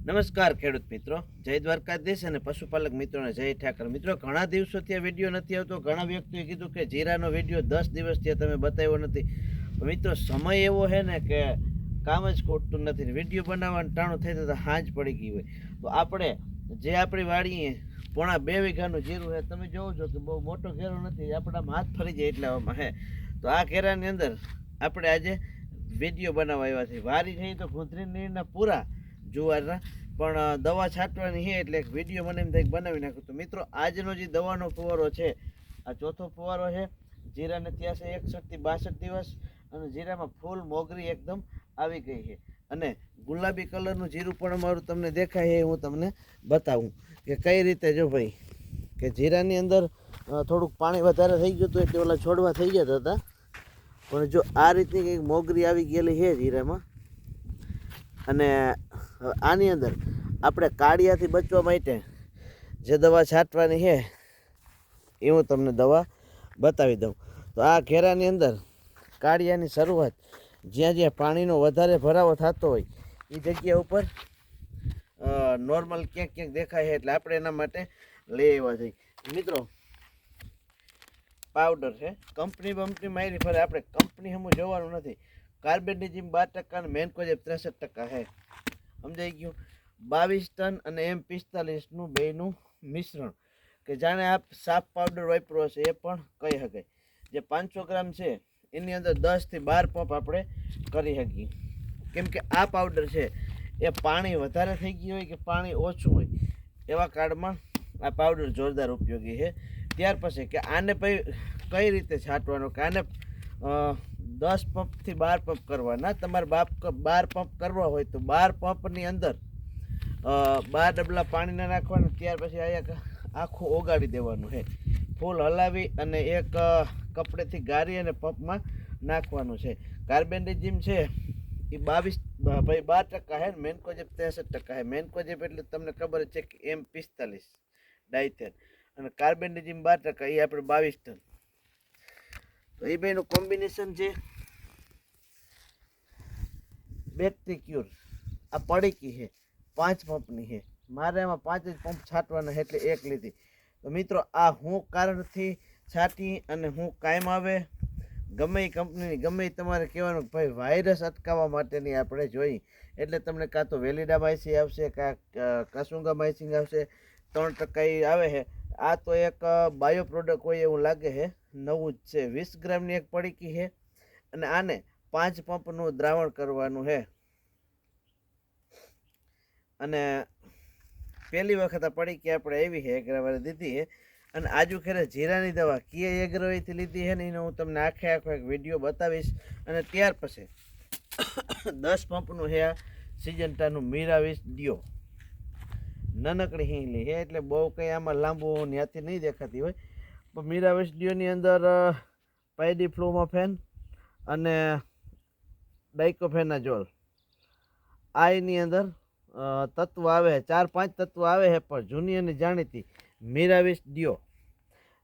નમસ્કાર ખેડૂત મિત્રો. જય દ્વારકાધીશ અને પશુપાલક મિત્રોને જય ઠાકર. મિત્રો, ઘણા દિવસોથી આ વીડિયો નથી આવતો. ઘણા વ્યક્તિએ કીધું કે જીરાનો વીડિયો દસ દિવસથી તમે બતાવ્યો નથી. મિત્રો, સમય એવો છે ને કે કામ જ ખોટતું નથી વીડિયો બનાવવાનું ટાણું થઈ તો હાંજ પડી ગઈ હોય. તો આપણે જે આપણી વાડીએ પોણા બે વીઘાનું જીરું છે, તમે જોવો છો કે બહુ મોટો ઘેરો નથી. આપણામાં હાથ ફરી જાય એટલામાં હે તો આ ઘેરાની અંદર આપણે આજે વીડિયો બનાવવા આવ્યા છે વારી થઈ તો ગુંદરી નીરના પૂરા જુવારના પણ દવા છાંટવાની છે એટલે એક વીડિયો મને એમ થાય બનાવી નાખું. તો મિત્રો, આજનો જે દવાનો ફુવારો છે, આ ચોથો ફુવારો છે, જીરાને ત્યાં છે એકસઠથી બાસઠ દિવસ અને જીરામાં ફૂલ મોગરી એકદમ આવી ગઈ છે. અને ગુલાબી કલરનું જીરું પણ અમારું તમને દેખાય એ હું તમને બતાવું કે કઈ રીતે જો ભાઈ, કે જીરાની અંદર થોડુંક પાણી વધારે થઈ ગયું હતું એટલે ઓલા છોડવા થઈ ગયા હતા. પણ જો આ રીતની કંઈક મોગરી આવી ગયેલી છે જીરામાં. અને આની અંદર આપણે કાળિયાથી બચવા માટે જે દવા છાંટવાની છે, એ હું તમને દવા બતાવી દઉં. તો આ ઘેરાની અંદર કાળિયાની શરૂઆત જ્યાં જ્યાં પાણીનો વધારે ભરાવો થતો હોય, એ જગ્યા ઉપર નોર્મલ ક્યાંક ક્યાંક દેખાય છે એટલે આપણે એના માટે લઈ આવ્યા છીએ મિત્રો પાવડર છે. કંપની બંપની મારી ફરે, આપણે કંપની હમું જોવાનું નથી. કાર્બેન્ડિઝમ બાર ટકા અને મેન્કોજેબ ત્રેસઠ ટકા છે. સમજાઈ ગયું? બાવીસ ટન અને એમ પિસ્તાલીસનું બેનું મિશ્રણ. કે જાણે આપ સાફ પાવડર વાપરો છે એ પણ કહી શકાય જે પાંચસો ગ્રામ છે, એની અંદર દસથી બાર પંપ આપણે કરી શકીએ. કેમ કે આ પાવડર છે, એ પાણી વધારે થઈ ગયું હોય કે પાણી ઓછું હોય, એવા કાળમાં આ પાવડર જોરદાર ઉપયોગી છે. ત્યાર પછી કે આને પછી કઈ રીતે છાંટવાનો, કે આને દસ પંપથી બાર પંપ કરવાના તમારે બાપ બાર પંપ કરવા હોય તો બાર પંપની અંદર બાર ડબલા પાણીના નાખવાના, ત્યાર પછી અહીંયા આખું ઓગાળી દેવાનું છે. ફૂલ હલાવી અને એક કપડેથી ગારી અને પંપમાં નાખવાનું છે. કાર્બેન્ડિઝમ છે એ બાવીસ, ભાઈ, બાર ટકા છે ને મેન્કોજેબ ત્રેસઠ ટકા છે. મેન્કોજેબ એટલે તમને ખબર છે કે એમ પિસ્તાલીસ ડાયથેન. અને કાર્બેન્ડિઝમ બાર ટકા એ આપણે બાવીસ ટન. તો એ બેનું કોમ્બિનેશન છે બેક્ટિક્યુર આ પડીકી છે, પાંચ પંપની છે. મારે એમાં પાંચ જ પંપ છાંટવાના એટલે એક લીધી. તો મિત્રો, આ હું કારણથી છાંટી અને હું કાયમ આવે? ગમે એ કંપનીની ગમે તમારે કહેવાનું ભાઈ વાયરસ અટકાવવા માટેની આપણે જોઈ. એટલે તમને કાં તો વેલિડા માઇસિંગ આવશે, કાં કસુંગા માઇસિંગ આવશે. ત્રણ ટકા એ આવે છે. આ તો એક બાયો પ્રોડક્ટ હોય એવું લાગે છે. નવું જ છે. વીસ ગ્રામની એક પડીકી છે અને આને પાંચ પંપનું દ્રાવણ કરવાનું છે. અને પહેલી વખત આ પડીકી આપણે એવી છે એગ્રાવાળી દીધી છે અને આજુ ખેરે જીરાની દવા કીએ એગ્રવાઈથી લીધી છે ને એનો હું તમને આખે આખો એક વીડિયો બતાવીશ અને ત્યાર પછી દસ પંપનું છે આ સિજન્ટાનું મીરાવીસ ડિયો નાનકડી હિંગલી છે એટલે બહુ કંઈ આમાં લાંબુ ત્યાંથી નહીં દેખાતી હોય. પણ સ્ટુડિયોની ડિયોની અંદર પાયડી ફ્લોમાફેન અને ડાઇકોફેનાજોલ આ એની અંદર તત્વ આવે છે, ચાર પાંચ તત્વ આવે છે, પણ જૂની અને જાણીતી મીરાવીસ ડિયો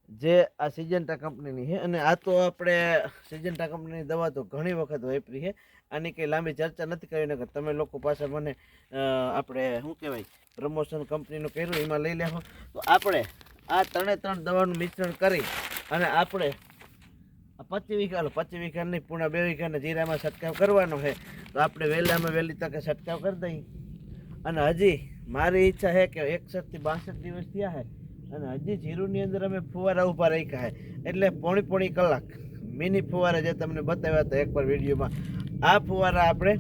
જે આ સિજન્ટા કંપનીની છે અને આ તો આપણે સિજન્ટા કંપનીની દવા તો ઘણી વખત વાપરી છે. આની કંઈ લાંબી ચર્ચા નથી કરી, નકર તમે લોકો પાસે મને આપણે, શું કહેવાય, પ્રમોશન કંપનીનું કર્યું, એમાં લઈ લેશો. તો આપણે આ ત્રણે ત્રણ દવાનું મિશ્રણ કરી અને આપણે પચીસ વીઘા પચીસ વીઘા નહીં, પૂણા બે વીઘાના જીરામાં છંટકાવ કરવાનો છે. તો આપણે વહેલામાં વહેલી તકે છંટકાવ કરી દઈએ. અને હજી મારી ઈચ્છા છે કે એકસઠથી બાસઠ દિવસ થયા છે અને હજી જીરુની અંદર અમે ફુવારા ઊભા રાખ્યા છે. એટલે પોણી પોણી કલાક મિની ફુવારા જે તમને બતાવ્યા હતા એકવાર વિડીયોમાં, આ ફુવારા આપણે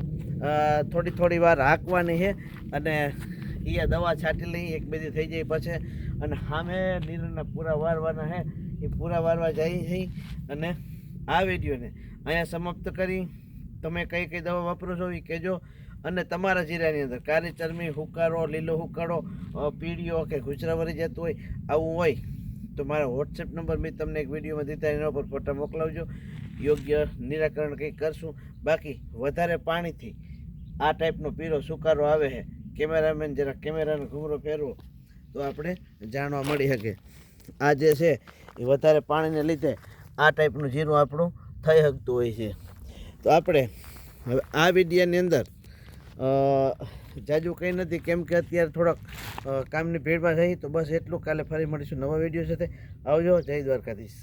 થોડી થોડી વાર હાંકવાની છે અને એ દવા છાંટી લઈ એક બે થઈ જાય પછી અને સામે નીરના પૂરા વારવાના છે એ પૂરા વારવા જાય છે. અને આ વિડીયોને અહીંયા સમાપ્ત કરી. તમે કઈ કઈ દવા વાપરો છો એ કહેજો. અને તમારા જીરાની અંદર કાળી ચરમી હુકારો લીલો હુકારો અ, પીળીઓ કે ગુચરા વળી જતું હોય આવું હોય તો મારા વોટ્સએપ નંબર મેં તમને એક વિડીયોમાં દીધા એના ઉપર ફોટા મોકલાવજો. યોગ્ય નિરાકરણ કંઈક કરશું. બાકી વધારે પાણીથી આ ટાઈપનો પીળો સુકારો આવે છે. કેમેરામેન જરા કેમેરાનો ઘૂમરો ફેરવો. તો આપણે જાણવા મળી શકે. આ જે છે, એ વધારે પાણીને લીધે આ ટાઈપનું જીરું આપણું થઈ શકતું હોય છે. તો આપણે હવે આ વિડીયાની અંદર જાજુ કંઈ નથી, કેમ કે અત્યારે થોડોક કામની ભીડમાં રહી, તો બસ એટલું. કાલે ફરી મળીશું નવા વીડિયો સાથે. આવજો, જય દ્વારકાધીશ.